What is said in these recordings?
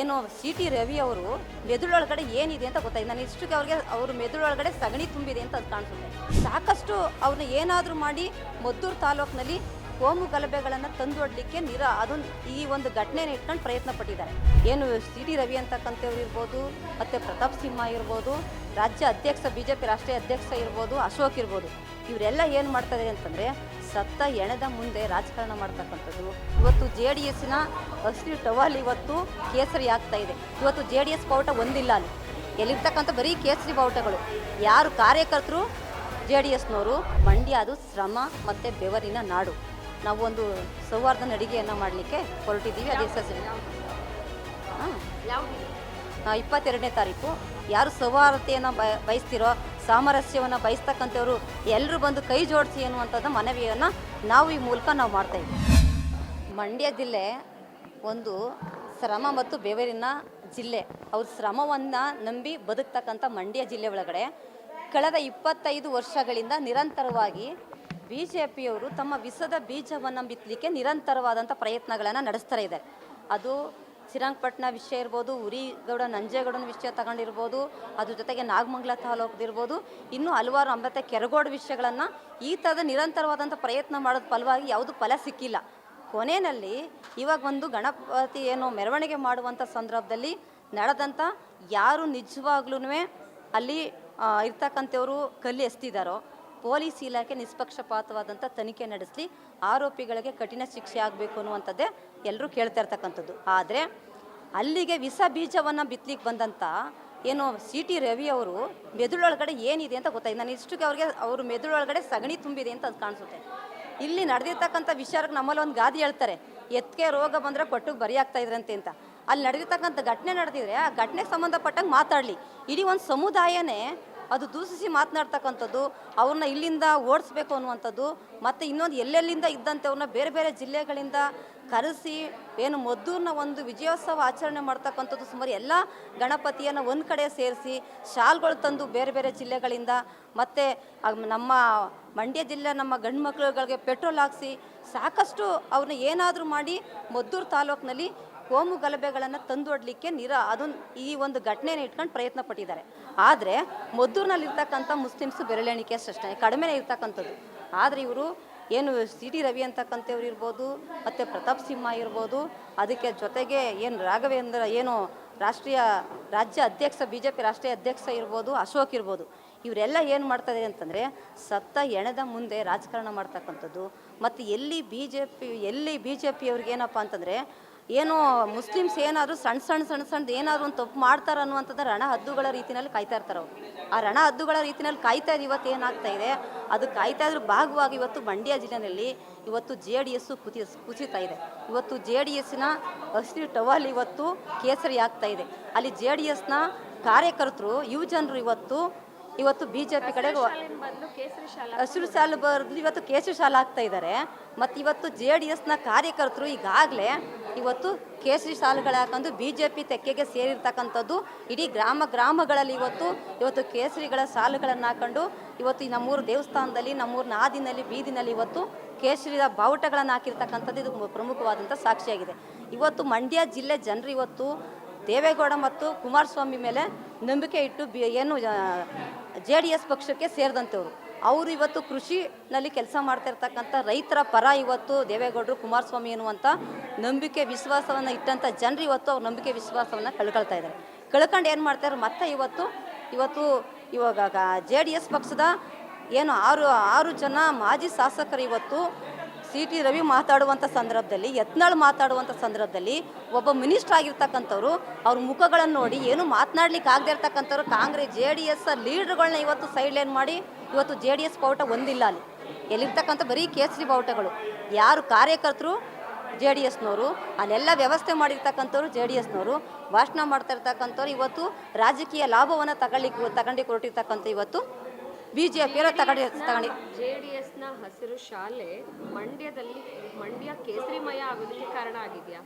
ಏನು C T Ravi ಅವರು ಮೆದುಳೊಳಗಡೆ ಏನಿದೆ ಅಂತ ಗೊತ್ತಾಯ್ತು. ನಾನು ಇಷ್ಟಕ್ಕೆ ಅವ್ರಿಗೆ ಅವ್ರ ಮೆದುಳೊಳಗಡೆ ಸಗಣಿ ತುಂಬಿದೆ ಅಂತ ಅದು ಕಾಣಿಸುತ್ತೆ. ಸಾಕಷ್ಟು ಅವ್ರನ್ನ ಏನಾದರೂ ಮಾಡಿ ಮದ್ದೂರು ತಾಲೂಕಿನಲ್ಲಿ ಕೋಮು ಗಲಭೆಗಳನ್ನು ತಂದೊಡ್ಲಿಕ್ಕೆ ನಿರ ಅದೊಂದು ಈ ಒಂದು ಘಟನೆನ ಇಟ್ಕೊಂಡು ಪ್ರಯತ್ನ ಪಟ್ಟಿದ್ದಾರೆ. ಏನು ಸಿ ಟಿ ರವಿ ಅಂತಕ್ಕಂಥವ್ರು ಇರ್ಬೋದು, ಮತ್ತು ಪ್ರತಾಪ್ ಸಿಂಹ ಇರ್ಬೋದು, ರಾಜ್ಯ ಅಧ್ಯಕ್ಷ ಬಿ ಜೆ ಪಿ ರಾಷ್ಟ್ರೀಯ ಅಧ್ಯಕ್ಷ ಇರ್ಬೋದು, ಅಶೋಕ್ ಇರ್ಬೋದು, ಇವರೆಲ್ಲ ಏನು ಮಾಡ್ತಾರೆ ಅಂತಂದರೆ ಸತ್ತ ಎಣದ ಮುಂದೆ ರಾಜಕಾರಣ ಮಾಡ್ತಕ್ಕಂಥದ್ದು. ಇವತ್ತು ಜೆ ಡಿ ಎಸ್ನ ಹಸಿರು ಟವಲ್ ಇವತ್ತು ಕೇಸರಿ ಆಗ್ತಾ ಇದೆ. ಇವತ್ತು ಜೆ ಡಿ ಎಸ್ ಬಾವುಟ ಒಂದಿಲ್ಲ ಅಲ್ಲಿ. ಎಲ್ಲಿರ್ತಕ್ಕಂಥ ಬರೀ ಕೇಸರಿ ಬಾವುಟಗಳು. ಯಾರು ಕಾರ್ಯಕರ್ತರು ಜೆ ಡಿ ಎಸ್ನವರು, ಮಂಡ್ಯ ಅದು ಶ್ರಮ ಮತ್ತು ಬೆವರಿನ ನಾಡು. ನಾವು ಒಂದು ಸೌಹಾರ್ದ ಅಡಿಗೆಯನ್ನು ಮಾಡಲಿಕ್ಕೆ ಹೊರಟಿದ್ದೀವಿ ಅದೇ ಸಸಿ ಇಪ್ಪತ್ತೆರಡನೇ ತಾರೀಕು. ಯಾರು ಸೌಹಾರ್ದತೆಯನ್ನು ಬಯ ಬಯಸ್ತಿರೋ ಸಾಮರಸ್ಯವನ್ನು ಬಯಸ್ತಕ್ಕಂಥವ್ರು ಎಲ್ಲರೂ ಬಂದು ಕೈ ಜೋಡಿಸಿ ಅನ್ನುವಂಥದ್ದು ಮನವಿಯನ್ನು ನಾವು ಈ ಮೂಲಕ ನಾವು ಮಾಡ್ತಾ ಇದ್ದೀವಿ. ಮಂಡ್ಯ ಜಿಲ್ಲೆ ಒಂದು ಶ್ರಮ ಮತ್ತು ಬೆವರಿನ ಜಿಲ್ಲೆ. ಅವ್ರ ಶ್ರಮವನ್ನು ನಂಬಿ ಬದುಕ್ತಕ್ಕಂಥ ಮಂಡ್ಯ ಜಿಲ್ಲೆ ಒಳಗಡೆ ಕಳೆದ ಇಪ್ಪತ್ತೈದು ವರ್ಷಗಳಿಂದ ನಿರಂತರವಾಗಿ ಬಿ ಜೆ ಪಿಯವರು ತಮ್ಮ ವಿಷದ ಬೀಜವನ್ನು ಬಿತ್ತಲಿಕ್ಕೆ ನಿರಂತರವಾದಂಥ ಪ್ರಯತ್ನಗಳನ್ನು ನಡೆಸ್ತಾ ಇದ್ದಾರೆ ಅದು ಶ್ರೀರಂಗಪಟ್ಟಣ ವಿಷಯ ಇರ್ಬೋದು, ಉರಿಗೌಡ ನಂಜೇಗೌಡನ ವಿಷಯ ತಗೊಂಡಿರ್ಬೋದು, ಅದ್ರ ಜೊತೆಗೆ ನಾಗಮಂಗಲ ತಾಲೂಕದಿರ್ಬೋದು ಇನ್ನೂ ಹಲವಾರು ಅಂಬತ್ತೆ ಕೆರಗೋಡು ವಿಷಯಗಳನ್ನು ಈ ಥರದ ನಿರಂತರವಾದಂಥ ಪ್ರಯತ್ನ ಮಾಡೋದು ಫಲವಾಗಿ ಯಾವುದು ಫಲ ಸಿಕ್ಕಿಲ್ಲ. ಕೊನೆಯಲ್ಲಿ ಇವಾಗ ಒಂದು ಗಣಪತಿ ಏನು ಮೆರವಣಿಗೆ ಮಾಡುವಂಥ ಸಂದರ್ಭದಲ್ಲಿ ನಡೆದಂಥ ಯಾರು ನಿಜವಾಗ್ಲೂ ಅಲ್ಲಿ ಇರ್ತಕ್ಕಂಥವರು ಕಲ್ಲಿ ಎಸ್ತಿದ್ದಾರೋ ಪೊಲೀಸ್ ಇಲಾಖೆ ನಿಷ್ಪಕ್ಷಪಾತವಾದಂಥ ತನಿಖೆ ನಡೆಸಲಿ, ಆರೋಪಿಗಳಿಗೆ ಕಠಿಣ ಶಿಕ್ಷೆ ಆಗಬೇಕು ಅನ್ನುವಂಥದ್ದೇ ಎಲ್ಲರೂ ಕೇಳ್ತಾ ಇರ್ತಕ್ಕಂಥದ್ದು. ಆದರೆ, ಅಲ್ಲಿಗೆ ವಿಷ ಬೀಜವನ್ನು ಬಿತ್ತಲಿಕ್ಕೆ ಬಂದಂಥ ಏನು ಸಿ ಟಿ ರವಿ ಅವರು ಮೆದುಳೊಳಗಡೆ ಏನಿದೆ ಅಂತ ಗೊತ್ತಾಯ್ತು ನಾನು ಇಷ್ಟಕ್ಕೆ ಅವ್ರಿಗೆ ಅವರು ಮೆದುಳೊಳಗಡೆ ಸಗಣಿ ತುಂಬಿದೆ ಅಂತ ಅದು ಕಾಣಿಸುತ್ತೆ. ಇಲ್ಲಿ ನಡೆದಿರ್ತಕ್ಕಂಥ ವಿಚಾರಕ್ಕೆ ನಮ್ಮಲ್ಲಿ ಒಂದು ಗಾದಿ ಹೇಳ್ತಾರೆ ಎತ್ತಿಗೆ ರೋಗ ಬಂದರೆ ಕೊಟ್ಟಿಗೆ ಆಗ್ತಾ ಇದ್ರಂತೆ ಅಂತ. ಅಲ್ಲಿ ನಡೆದಿರ್ತಕ್ಕಂಥ ಘಟನೆ ನಡೆದಿದ್ರೆ ಆ ಘಟನೆಗೆ ಸಂಬಂಧಪಟ್ಟಂಗೆ ಮಾತಾಡಲಿ. ಇಡೀ ಒಂದು ಸಮುದಾಯನೇ ಅದು ದೂಷಿಸಿ ಮಾತನಾಡ್ತಕ್ಕಂಥದ್ದು, ಅವ್ರನ್ನ ಇಲ್ಲಿಂದ ಓಡಿಸ್ಬೇಕು ಅನ್ನುವಂಥದ್ದು, ಮತ್ತು ಇನ್ನೊಂದು ಎಲ್ಲೆಲ್ಲಿಂದ ಇದ್ದಂಥವ್ರನ್ನ ಬೇರೆ ಬೇರೆ ಜಿಲ್ಲೆಗಳಿಂದ ಕರೆಸಿ, ಏನು ಮದ್ದೂರಿನ ಒಂದು ವಿಜಯೋತ್ಸವ ಆಚರಣೆ ಮಾಡ್ತಕ್ಕಂಥದ್ದು ಸುಮಾರು ಎಲ್ಲ ಗಣಪತಿಯನ್ನು ಒಂದು ಕಡೆ ಸೇರಿಸಿ, ಶಾಲ್ಗಳು ತಂದು ಬೇರೆ ಬೇರೆ ಜಿಲ್ಲೆಗಳಿಂದ, ಮತ್ತು ನಮ್ಮ ಮಂಡ್ಯ ಜಿಲ್ಲೆ ನಮ್ಮ ಗಂಡು ಮಕ್ಕಳುಗಳಿಗೆ ಪೆಟ್ರೋಲ್ ಹಾಕಿಸಿ, ಸಾಕಷ್ಟು ಅವ್ರನ್ನ ಏನಾದರೂ ಮಾಡಿ ಮದ್ದೂರು ತಾಲೂಕಿನಲ್ಲಿ ಕೋಮು ಗಲಭೆಗಳನ್ನು ತಂದೊಡ್ಲಿಕ್ಕೆ ನಿರ ಅದೊಂದು ಈ ಒಂದು ಘಟನೆಯನ್ನು ಇಟ್ಕೊಂಡು ಪ್ರಯತ್ನ ಪಟ್ಟಿದ್ದಾರೆ. ಆದರೆ ಮದ್ದೂರಿನಲ್ಲಿರ್ತಕ್ಕಂಥ ಮುಸ್ಲಿಮ್ಸ್ ಬೆರಳೆಣಿಕೆ ಸೃಷ್ಟನೆ ಕಡಿಮೆನೇ ಇರ್ತಕ್ಕಂಥದ್ದು. ಆದರೆ ಇವರು ಏನು ಸಿ ಟಿ ರವಿ ಅಂತಕ್ಕಂಥವ್ರು ಇರ್ಬೋದು, ಮತ್ತು ಪ್ರತಾಪ್ ಸಿಂಹ ಇರ್ಬೋದು, ಅದಕ್ಕೆ ಜೊತೆಗೆ ಏನು ರಾಘವೇಂದ್ರ ಏನು ರಾಷ್ಟ್ರೀಯ ರಾಜ್ಯ ಅಧ್ಯಕ್ಷ ಬಿ ಜೆ ಪಿ ರಾಷ್ಟ್ರೀಯ ಅಧ್ಯಕ್ಷ ಇರ್ಬೋದು, ಅಶೋಕ್ ಇರ್ಬೋದು, ಇವರೆಲ್ಲ ಏನು ಮಾಡ್ತಾರೆ ಅಂತಂದರೆ ಸತ್ತ ಎಣೆದ ಮುಂದೆ ರಾಜಕಾರಣ ಮಾಡ್ತಕ್ಕಂಥದ್ದು. ಮತ್ತು ಎಲ್ಲಿ ಬಿ ಜೆ ಪಿ ಎಲ್ಲಿ ಬಿ ಜೆ ಪಿಯವ್ರಿಗೆ ಏನಪ್ಪ ಅಂತಂದರೆ ಏನೋ ಮುಸ್ಲಿಮ್ಸ್ ಏನಾದರೂ ಸಣ್ಣ ಸಣ್ಣ ಸಣ್ಣ ಸಣ್ಣದು ಏನಾದರೂ ಒಂದು ತಪ್ಪು ಮಾಡ್ತಾರೆ ಅನ್ನುವಂಥದ್ದು ರಣ ಹದ್ದುಗಳ ರೀತಿಯಲ್ಲಿ ಕಾಯ್ತಾ ಇರ್ತಾರೆ ಅವರು. ಆ ರಣ ಹದ್ದುಗಳ ರೀತಿಯಲ್ಲಿ ಕಾಯ್ತಾ ಇದ್ದು ಇವತ್ತು ಏನಾಗ್ತಾ ಇದೆ? ಅದು ಕಾಯ್ತಾ ಇದ್ರ ಭಾಗವಾಗಿ ಇವತ್ತು ಮಂಡ್ಯ ಜಿಲ್ಲೆಯಲ್ಲಿ ಇವತ್ತು ಜೆ ಡಿ ಎಸ್ಸು ಕುತಿ, ಕುಸಿತಾ ಇದೆ. ಇವತ್ತು ಜೆ ಡಿ ಎಸ್ನ ಹಸಿರು ಟವಲ್ ಇವತ್ತು ಕೇಸರಿ ಆಗ್ತಾ ಇದೆ. ಅಲ್ಲಿ ಜೆ ಡಿ ಎಸ್ನ ಕಾರ್ಯಕರ್ತರು, ಯುವ ಜನರು ಇವತ್ತು ಇವತ್ತು ಬಿ ಜೆ ಪಿ ಕಡೆ ಹಸಿರು ಸಾಲು ಬರೆದು ಇವತ್ತು ಕೇಸರಿ ಶಾಲೆ ಆಗ್ತಾ ಇದ್ದಾರೆ ಮತ್ತು ಇವತ್ತು ಜೆ ಡಿ ಎಸ್ನ ಕಾರ್ಯಕರ್ತರು ಈಗಾಗಲೇ ಇವತ್ತು ಕೇಸರಿ ಸಾಲುಗಳು ಹಾಕೊಂಡು ಬಿ ಜೆ ಪಿ ತೆಕ್ಕೆಗೆ ಸೇರಿರ್ತಕ್ಕಂಥದ್ದು. ಇಡೀ ಗ್ರಾಮ ಗ್ರಾಮಗಳಲ್ಲಿ ಇವತ್ತು ಇವತ್ತು ಕೇಸರಿಗಳ ಸಾಲುಗಳನ್ನು ಹಾಕೊಂಡು ಇವತ್ತು ಈ ನಮ್ಮೂರು ದೇವಸ್ಥಾನದಲ್ಲಿ ನಮ್ಮೂರ ನಾದಿನಲ್ಲಿ ಬೀದಿನಲ್ಲಿ ಇವತ್ತು ಕೇಸರಿಯ ಬಾವುಟಗಳನ್ನು ಹಾಕಿರ್ತಕ್ಕಂಥದ್ದು ಇದು ಪ್ರಮುಖವಾದಂಥ ಸಾಕ್ಷಿಯಾಗಿದೆ. ಇವತ್ತು ಮಂಡ್ಯ ಜಿಲ್ಲೆ ಜನರು ಇವತ್ತು ದೇವೇಗೌಡ ಮತ್ತು ಕುಮಾರಸ್ವಾಮಿ ಮೇಲೆ ನಂಬಿಕೆ ಇಟ್ಟು ಬಿ ಏನು ಜೆ ಡಿ ಎಸ್ ಪಕ್ಷಕ್ಕೆ ಸೇರಿದಂಥವ್ರು. ಅವರು ಇವತ್ತು ಕೃಷಿನಲ್ಲಿ ಕೆಲಸ ಮಾಡ್ತಾ ಇರ್ತಕ್ಕಂಥ ರೈತರ ಪರ ಇವತ್ತು ದೇವೇಗೌಡರು, ಕುಮಾರಸ್ವಾಮಿ ಎನ್ನುವಂಥ ನಂಬಿಕೆ, ವಿಶ್ವಾಸವನ್ನು ಇಟ್ಟಂಥ ಜನರು ಇವತ್ತು ಅವ್ರ ನಂಬಿಕೆ, ವಿಶ್ವಾಸವನ್ನು ಕಳ್ಕೊಳ್ತಾ ಇದ್ದಾರೆ ಕಳ್ಕೊಂಡು ಏನು ಮಾಡ್ತಾರೆ ಮತ್ತೆ ಇವತ್ತು ಇವತ್ತು ಇವಾಗ ಜೆ ಡಿ ಎಸ್ ಪಕ್ಷದ ಏನು ಆರು ಆರು ಜನ ಮಾಜಿ ಶಾಸಕರು ಇವತ್ತು ಸಿ ಟಿ ರವಿ ಮಾತಾಡುವಂಥ ಸಂದರ್ಭದಲ್ಲಿ, ಯತ್ನಾಳ್ ಮಾತಾಡುವಂಥ ಸಂದರ್ಭದಲ್ಲಿ ಒಬ್ಬ ಮಿನಿಸ್ಟರ್ ಆಗಿರ್ತಕ್ಕಂಥವ್ರು, ಅವ್ರ ಮುಖಗಳನ್ನು ನೋಡಿ ಏನು ಮಾತನಾಡ್ಲಿಕ್ಕೆ ಆಗದೆ ಇರ್ತಕ್ಕಂಥವ್ರು ಕಾಂಗ್ರೆಸ್, ಜೆ ಡಿ ಎಸ್ ಲೀಡ್ರ್ಗಳನ್ನ ಇವತ್ತು ಸೈಡ್ ಲೈನ್ ಮಾಡಿ, ಇವತ್ತು ಜೆ ಡಿ ಎಸ್ ಬಾವುಟ ಒಂದಿಲ್ಲ ಅಲ್ಲಿ. ಎಲ್ಲಿರ್ತಕ್ಕಂಥ ಬರೀ ಕೇಸರಿ ಬಾವುಟಗಳು ಯಾರು ಕಾರ್ಯಕರ್ತರು? ಜೆ ಡಿ ಎಸ್ನವರು. ಅಲ್ಲೆಲ್ಲ ವ್ಯವಸ್ಥೆ ಮಾಡಿರ್ತಕ್ಕಂಥವ್ರು ಜೆ ಡಿ ಎಸ್ನವರು. ಭಾಷಣ ಮಾಡ್ತಾ ಇರ್ತಕ್ಕಂಥವ್ರು ಇವತ್ತು ರಾಜಕೀಯ ಲಾಭವನ್ನು ತಗೊಳ್ಳಿಕ್ಕೆ ತಗೊಂಡು ಕೊಟ್ಟಿರ್ತಕ್ಕಂಥ ಇವತ್ತು ಬಿ ಜೆ ಪಿಯವರು ತಗೊಂಡು ತಗೊಂಡು. ಜೆ ಡಿ ಎಸ್ನ ಹಸಿರು ಶಾಲೆ ಮಂಡ್ಯದಲ್ಲಿ ಮಂಡ್ಯ ಕೇಸರಿಮಯ ಆಗೋದಕ್ಕೆ ಕಾರಣ ಆಗಿದೆಯಾ?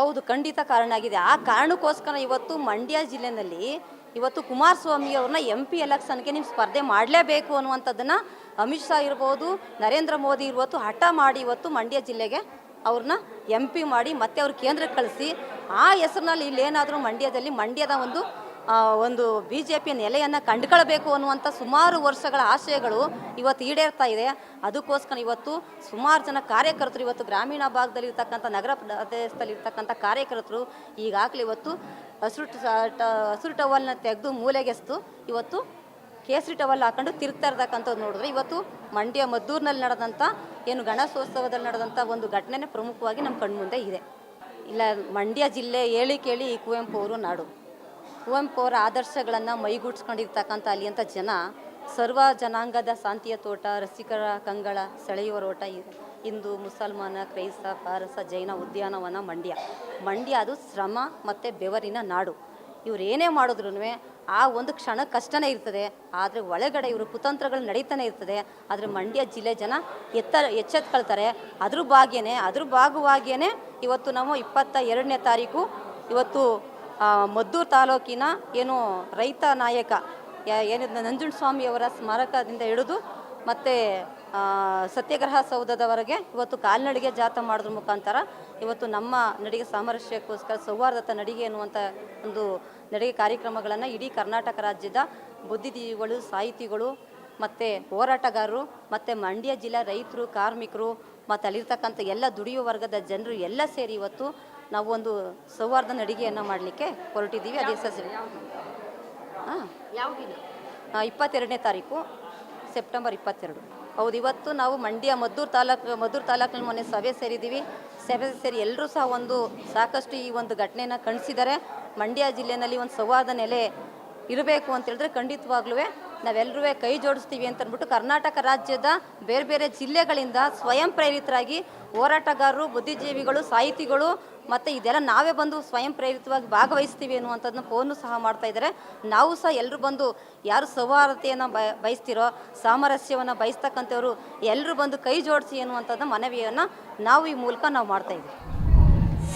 ಹೌದು ಖಂಡಿತ ಕಾರಣ ಆಗಿದೆ. ಆ ಕಾರಣಕ್ಕೋಸ್ಕರ ಇವತ್ತು ಮಂಡ್ಯ ಜಿಲ್ಲೆನಲ್ಲಿ ಇವತ್ತು ಕುಮಾರಸ್ವಾಮಿ ಅವ್ರನ್ನ ಎಂ ಪಿ ಎಲೆಕ್ಷನ್ಗೆ ನೀವು ಸ್ಪರ್ಧೆ ಮಾಡಲೇಬೇಕು ಅನ್ನುವಂಥದ್ದನ್ನು ಅಮಿತ್ ಶಾ ಇರ್ಬೋದು ನರೇಂದ್ರ ಮೋದಿ ಇರ್ಬೋದು ಹಠ ಮಾಡಿ ಇವತ್ತು ಮಂಡ್ಯ ಜಿಲ್ಲೆಗೆ ಅವ್ರನ್ನ ಎಂ ಪಿ ಮಾಡಿ ಮತ್ತೆ ಅವ್ರ ಕೇಂದ್ರಕ್ಕೆ ಕಳಿಸಿ ಆ ಹೆಸರಿನಲ್ಲಿ ಇಲ್ಲೇನಾದರೂ ಮಂಡ್ಯದಲ್ಲಿ ಮಂಡ್ಯದ ಒಂದು ಒಂದು ಬಿ ಜೆ ಪಿ ನೆಲೆಯನ್ನು ಕಂಡುಕೊಳ್ಬೇಕು ಅನ್ನುವಂಥ ಸುಮಾರು ವರ್ಷಗಳ ಆಶಯಗಳು ಇವತ್ತು ಈಡೇರ್ತಾ ಇದೆ. ಅದಕ್ಕೋಸ್ಕರ ಇವತ್ತು ಸುಮಾರು ಜನ ಕಾರ್ಯಕರ್ತರು, ಇವತ್ತು ಗ್ರಾಮೀಣ ಭಾಗದಲ್ಲಿ ಇರ್ತಕ್ಕಂಥ ನಗರ ಪ್ರದೇಶದಲ್ಲಿ ಇರ್ತಕ್ಕಂಥ ಕಾರ್ಯಕರ್ತರು ಈಗಾಗಲೇ ಇವತ್ತು ಹಸಿರು ಹಸಿರು ಟವಲ್ನ ತೆಗೆದು ಮೂಲೆಗೆಸ್ತು ಇವತ್ತು ಕೇಸರಿ ಟವಲ್ ಹಾಕೊಂಡು ತಿರುಗ್ತಾ ಇರ್ತಕ್ಕಂಥದ್ದು ನೋಡಿದ್ರೆ ಇವತ್ತು ಮಂಡ್ಯ ಮದ್ದೂರಿನಲ್ಲಿ ನಡೆದಂಥ ಏನು ಗಣೇಶೋತ್ಸವದಲ್ಲಿ ನಡೆದಂಥ ಒಂದು ಘಟನೆ ಪ್ರಮುಖವಾಗಿ ನಮ್ಮ ಕಣ್ಮುಂದೆ ಇದೆ. ಇಲ್ಲ, ಮಂಡ್ಯ ಜಿಲ್ಲೆ ಹೇಳಿ ಕೇಳಿ ಕುವೆಂಪು ಅವರು ನಾಡು. ಕುವೆಂಪು ಅವರ ಆದರ್ಶಗಳನ್ನು ಮೈಗೂಡಿಸ್ಕೊಂಡಿರ್ತಕ್ಕಂಥ ಅಲ್ಲಿಯಂಥ ಜನ ಸರ್ವ ಜನಾಂಗದ ಶಾಂತಿಯ ತೋಟ, ರಸಿಕರ ಕಂಗಳ, ಸೆಳೆಯುವ ರೋಟ ಹಿಂದೂ, ಮುಸಲ್ಮಾನ, ಕ್ರೈಸ್ತ, ಪಾರಸ, ಜೈನ ಉದ್ಯಾನವನ ಮಂಡ್ಯ. ಮಂಡ್ಯ ಅದು ಶ್ರಮ ಮತ್ತು ಬೆವರಿನ ನಾಡು. ಇವ್ರು ಏನೇ ಮಾಡಿದ್ರು ಆ ಒಂದು ಕ್ಷಣ ಕಷ್ಟನೇ ಇರ್ತದೆ, ಆದರೆ ಒಳಗಡೆ ಇವರು ಕುತಂತ್ರಗಳು ನಡೀತಾನೆ ಇರ್ತದೆ. ಆದರೆ ಮಂಡ್ಯ ಜಿಲ್ಲೆ ಜನ ಎತ್ತ, ಎಚ್ಚೆತ್ಕೊಳ್ತಾರೆ. ಅದ್ರ ಭಾಗ್ಯನೇ, ಅದ್ರ ಭಾಗವಾಗಿಯೇ ಇವತ್ತು ನಾವು ಇಪ್ಪತ್ತ ಎರಡನೇ ತಾರೀಕು, ಇವತ್ತು ಮದ್ದೂರು ತಾಲೂಕಿನ ಏನು ರೈತ ನಾಯಕ ಏನಿದೆ ನಂಜುಂಡಸ್ವಾಮಿಯವರ ಸ್ಮಾರಕದಿಂದ ಹಿಡಿದು ಮತ್ತು ಸತ್ಯಾಗ್ರಹ ಸೌಧದವರೆಗೆ ಇವತ್ತು ಕಾಲ್ನಡಿಗೆ ಜಾಥಾ ಮಾಡೋದ್ರ ಮುಖಾಂತರ ಇವತ್ತು ನಮ್ಮ ನಡಿಗೆ ಸಾಮರಸ್ಯಕ್ಕೋಸ್ಕರ ಸೌಹಾರ್ದತ ನಡಿಗೆ ಎನ್ನುವಂಥ ಒಂದು ನಡಿಗೆ ಕಾರ್ಯಕ್ರಮಗಳನ್ನು ಇಡೀ ಕರ್ನಾಟಕ ರಾಜ್ಯದ ಬುದ್ಧಿಜೀವಿಗಳು, ಸಾಹಿತಿಗಳು ಮತ್ತು ಹೋರಾಟಗಾರರು ಮತ್ತು ಮಂಡ್ಯ ಜಿಲ್ಲಾ ರೈತರು, ಕಾರ್ಮಿಕರು ಮತ್ತು ಅಲ್ಲಿರ್ತಕ್ಕಂಥ ಎಲ್ಲ ದುಡಿಯುವ ವರ್ಗದ ಜನರು ಎಲ್ಲ ಸೇರಿ ಇವತ್ತು ನಾವು ಒಂದು ಸೌಹಾರ್ದ ಅಡಿಗೆಯನ್ನು ಮಾಡಲಿಕ್ಕೆ ಹೊರಟಿದ್ದೀವಿ. ಅದೇ ಸಸಿ ಹಾಂ. ಇಪ್ಪತ್ತೆರಡನೇ ತಾರೀಕು ಸೆಪ್ಟೆಂಬರ್ ಇಪ್ಪತ್ತೆರಡು. ಹೌದು ಇವತ್ತು ನಾವು ಮಂಡ್ಯ ಮದ್ದೂರು ತಾಲೂಕು ಮದ್ದೂರು ತಾಲೂಕಿನ ಮೊನ್ನೆ ಸಭೆ ಸೇರಿದ್ದೀವಿ. ಸಭೆ ಸೇರಿ ಎಲ್ಲರೂ ಸಹ ಒಂದು ಸಾಕಷ್ಟು ಈ ಒಂದು ಘಟನೆಯನ್ನು ಕಣಿಸಿದ್ದಾರೆ ಮಂಡ್ಯ ಜಿಲ್ಲೆಯಲ್ಲಿ ಒಂದು ಸೌಹಾರ್ದ ನೆಲೆ ಇರಬೇಕು ಅಂತ ಹೇಳಿದ್ರೆ ಖಂಡಿತವಾಗ್ಲೂ ನಾವೆಲ್ಲರೂ ಕೈ ಜೋಡಿಸ್ತೀವಿ ಅಂತ ಅಂದ್ಬಿಟ್ಟು ಕರ್ನಾಟಕ ರಾಜ್ಯದ ಬೇರೆ ಬೇರೆ ಜಿಲ್ಲೆಗಳಿಂದ ಸ್ವಯಂ ಪ್ರೇರಿತರಾಗಿ ಹೋರಾಟಗಾರರು, ಬುದ್ಧಿಜೀವಿಗಳು, ಸಾಹಿತಿಗಳು ಮತ್ತು ಇದೆಲ್ಲ ನಾವೇ ಬಂದು ಸ್ವಯಂ ಪ್ರೇರಿತವಾಗಿ ಭಾಗವಹಿಸ್ತೀವಿ ಅನ್ನುವಂಥದ್ದನ್ನ ಫೋನು ಸಹ ಮಾಡ್ತಾ ಇದ್ದಾರೆ. ನಾವು ಸಹ ಎಲ್ಲರೂ ಬಂದು ಯಾರು ಸೌಹಾರ್ದತೆಯನ್ನು ಬಯ ಬಯಸ್ತಿರೋ, ಸಾಮರಸ್ಯವನ್ನು ಬಯಸ್ತಕ್ಕಂಥವ್ರು ಎಲ್ಲರೂ ಬಂದು ಕೈ ಜೋಡಿಸಿ ಅನ್ನುವಂಥದ್ದು ಮನವಿಯನ್ನು ನಾವು ಈ ಮೂಲಕ ನಾವು ಮಾಡ್ತಾ ಇದ್ದೀವಿ.